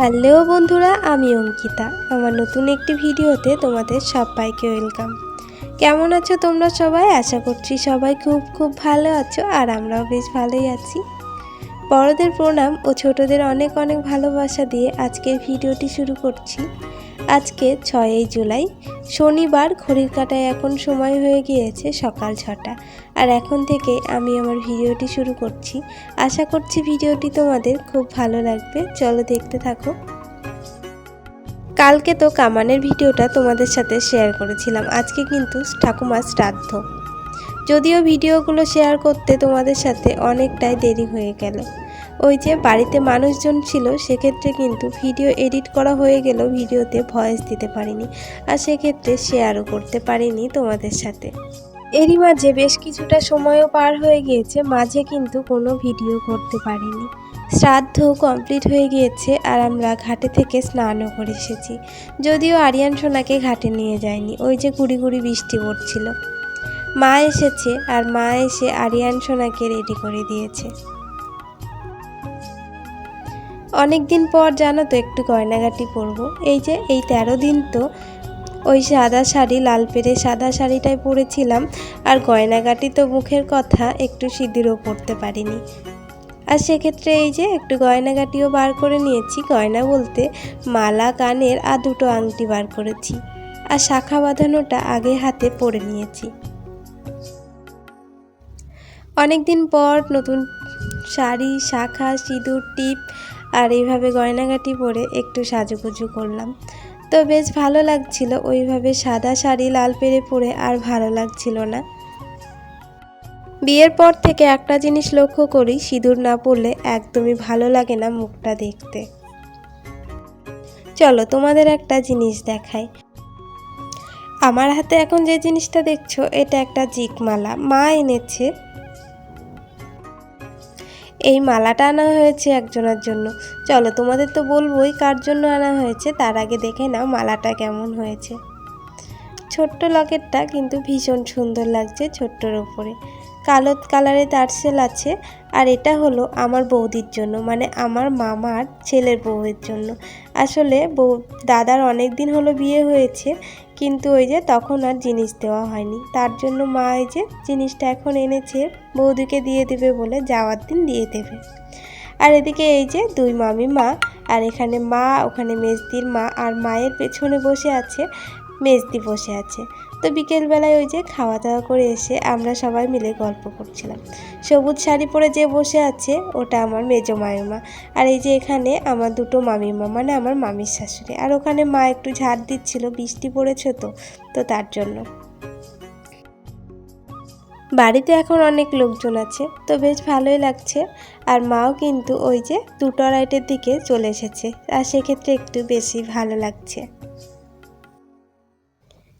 Hello বন্ধুরা, আমি অঙ্কিতা। আমার নতুন একটি ভিডিওতে তোমাদের সবাইকে ওয়েলকাম। কেমন আছো তোমরা সবাই? আশা করছি সবাই খুব খুব ভালো আছো আর আমরাও বেশ ভালোই আছি। বড়দের প্রণাম ও ছোটদের অনেক অনেক ভালোবাসা দিয়ে আজকের ভিডিওটি শুরু করছি। আজকে ছয়ই জুলাই। শনিবার ঘড়ির কাটায় এখন সময় হয়ে গিয়েছে সকাল ছটা। আর এখন থেকে আমি আমার ভিডিওটি শুরু করছি। আশা করছি ভিডিওটি তোমাদের খুব ভালো লাগবে। চলো দেখতে থাকো। কালকে তো কামানের ভিডিওটা তোমাদের সাথে শেয়ার করেছিলাম। আজকে কিন্তু ঠাকুমার শ্রাদ্ধ। যদিও ভিডিওগুলো শেয়ার করতে তোমাদের সাথে অনেকটাই দেরি হয়ে গেল। ওই যে বাড়িতে মানুষজন ছিল, সেক্ষেত্রে কিন্তু ভিডিও এডিট করা হয়ে গেলেও ভিডিওতে ভয়েস দিতে পারিনি। আর সেক্ষেত্রে শেয়ারও করতে পারিনি তোমাদের সাথে। এরই মাঝে বেশ কিছুটা সময়ও পার হয়ে গিয়েছে, মাঝে কিন্তু কোনো ভিডিও করতে পারিনি। শ্রাদ্ধ কমপ্লিট হয়ে গিয়েছে আর আমরা ঘাটে থেকে স্নানও করে এসেছি। যদিও আরিয়ান সোনাকে ঘাটে নিয়ে যায়নি, ওই যে কুড়ি কুড়ি বৃষ্টি পড়ছিল। মা এসেছে আর মা এসে আরিয়ান সোনাকে রেডি করে দিয়েছে। অনেক দিন পর জানো তো একটু গয়নাগাটি পরবো। এই যে, এই তেরো দিন তো ওই সাদা শাড়ি, লাল পেরে সাদা শাড়িটাই পরেছিলাম। আর গয়নাগাটি তো মুখের কথা, একটু সিঁদুরও পরতে পারিনি। আর সেক্ষেত্রে এই যে, একটু গয়নাগাটিও বার করে নিয়েছি। গয়না বলতে মালা, কানের আর দুটো আংটি বার করেছি। আর শাখা বাঁধানোটা আগে হাতে পরে নিয়েছি। অনেক দিন পর নতুন শাড়ি, শাখা, সিঁদুর, টিপ আর এইভাবে গয়নাগাটি পরে একটু সাজুগুজু করলাম। তো বেশ ভালো লাগছিল, ওইভাবে সাদা শাড়ি লাল পেরে পরে আর ভালো লাগছিল না। বিয়ের পর থেকে একটা জিনিস লক্ষ্য করি, সিঁদুর না পরলে একদমই ভালো লাগে না মুখটা দেখতে। চলো তোমাদের একটা জিনিস দেখাই। আমার হাতে এখন যে জিনিসটা দেখছ, এটা একটা জিকমালা মা এনেছে। এই মালাটা আনা হয়েছে একজনের জন্য। চলো, তোমাদের তো বলবোই কার জন্য আনা হয়েছে, তার আগে দেখে নাও মালাটা কেমন হয়েছে। ছোট্ট লকেটটা কিন্তু ভীষণ সুন্দর লাগছে ছোট্টর ওপরে কালো কালারে তারসেল আছে, আর এটা হলো আমার বৌদির জন্য মানে আমার মামার ছেলের বউয়ের জন্য। আসলে বউ, দাদার অনেক দিন হলো বিয়ে হয়েছে কিন্তু ওই যে তখন আর জিনিস দেওয়া হয়নি। তার জন্য মা এই যে জিনিসটা এখন এনেছে, বৌদিকে দিয়ে দেবে বলে যাওয়ার দিন দিয়ে দেবে। আর এদিকে এই যে দুই মামি মা, আর এখানে মা, ওখানে মেজদির মা, আর মায়ের পেছনে বসে আছে, মেজদি বসে আছে। তো বিকেলবেলায় ওই যে খাওয়া দাওয়া করে এসে আমরা সবাই মিলে গল্প করছিলাম। সবুজ শাড়ি পরে যে বসে আছে, ওটা আমার মেজো মায়ুমা আর এই যে এখানে আমার দুটো মামিমা মানে আমার মামির শাশুড়ি। আর ওখানে মা একটু ঝাড় দিচ্ছিল, বৃষ্টি পড়েছে তো তো তার জন্য। বাড়িতে এখন অনেক লোকজন আছে, তো বেশ ভালোই লাগছে। আর মাও কিন্তু ওই যে দুটো রাইটের দিকে চলে এসেছে, আর সেক্ষেত্রে একটু বেশি ভালো লাগছে।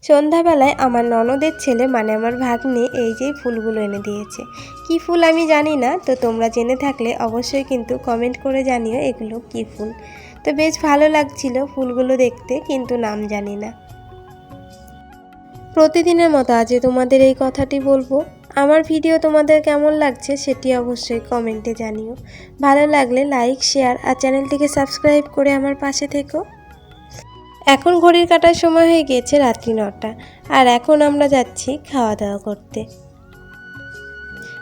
সন্ধ্যাবেলায় আমার ননদের ছেলে মানে আমার ভাগ্নে এই যে ফুলগুলো এনে দিয়েছে। কি ফুল আমি জানি না, তো তোমরা জেনে থাকলে অবশ্যই কিন্তু কমেন্ট করে জানিও এগুলো কি ফুল। তো বেশ ভালো লাগছিল ফুলগুলো দেখতে, কিন্তু নাম জানি না। প্রতিদিনের মতো আজকে তোমাদের এই কথাটি বলব। আমার ভিডিও তোমাদের কেমন লাগছে সেটি অবশ্যই কমেন্টে জানিও। ভালো লাগলে লাইক শেয়ার আর চ্যানেলটিকে সাবস্ক্রাইব করে আমার পাশে থেকো। এখন ঘড়ির কাটার সময় হয়ে গিয়েছে রাত্রি নটা, আর এখন আমরা যাচ্ছি খাওয়া দাওয়া করতে।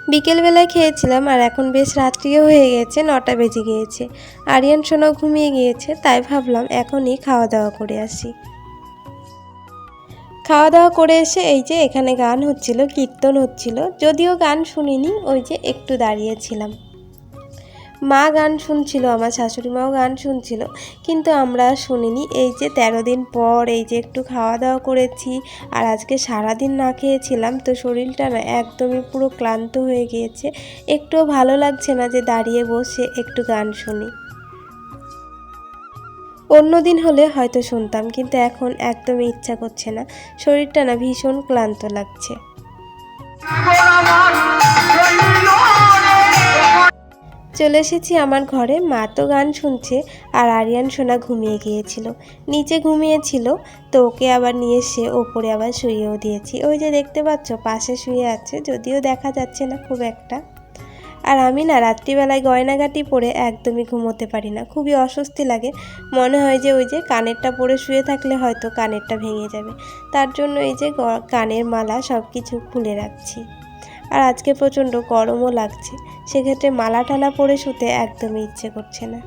বিকেলবেলায় খেয়েছিলাম, আর এখন বেশ রাত্রিও হয়ে গেছে, নটা বেজে গিয়েছে। আরিয়ান সোনাও ঘুমিয়ে গিয়েছে, তাই ভাবলাম এখনই খাওয়া দাওয়া করে আসি। খাওয়া দাওয়া করে এসে এই যে এখানে গান হচ্ছিল, কীর্তন হচ্ছিল, যদিও গান শুনিনি, ওই যে একটু দাঁড়িয়েছিলাম। মা গান শুনছিল, আমার শাশুড়ি মাও গান শুনছিল, কিন্তু আমরা শুনিনি। এই যে তেরো দিন পর এই যে একটু খাওয়া দাওয়া করেছি আর আজকে সারাদিন না খেয়েছিলাম, তো শরীরটা না একদমই পুরো ক্লান্ত হয়ে গিয়েছে। একটুও ভালো লাগছে না যে দাঁড়িয়ে বসে একটু গান শুনি। অন্য দিন হলে হয়তো শুনতাম, কিন্তু এখন একদমই ইচ্ছা করছে না। শরীরটা না ভীষণ ক্লান্ত লাগছে। চলে এসেছি আমার ঘরে। মা তো গান শুনছে আর আরিয়ান সোনা ঘুমিয়ে গিয়েছিল। নিচে ঘুমিয়েছিল, তো ওকে আবার নিয়ে এসে ওপরে আবার শুয়েও দিয়েছি। ওই যে দেখতে পাচ্ছ, পাশে শুয়ে আছে, যদিও দেখা যাচ্ছে না খুব একটা। আর আমি না রাত্রিবেলায় গয়নাগাটি পরে একদমই ঘুমোতে পারি না। খুবই অস্বস্তি লাগে। মনে হয় যে ওই যে কানেরটা পরে শুয়ে থাকলে হয়তো কানেরটা ভেঙে যাবে। তার জন্য এই যে কানের মালা সব কিছু খুলে রাখছি। আর আজকে প্রচণ্ড গরমও লাগছে, সেক্ষেত্রে মালা টালা পরে শুতে একদমই ইচ্ছে করছে না।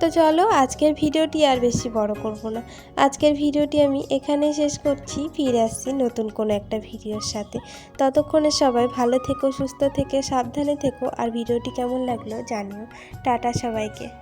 তো চলো, আজকের ভিডিওটি আর বেশি বড় করব না। আজকের ভিডিওটি আমি এখানেই শেষ করছি, ফিরে আসছি নতুন কোনো একটা ভিডিওর সাথে। ততক্ষণে সবাই ভালো থেকো, সুস্থ থেকে, সাবধানে থেকো, আর ভিডিওটি কেমন লাগল জানিও। টাটা সবাইকে।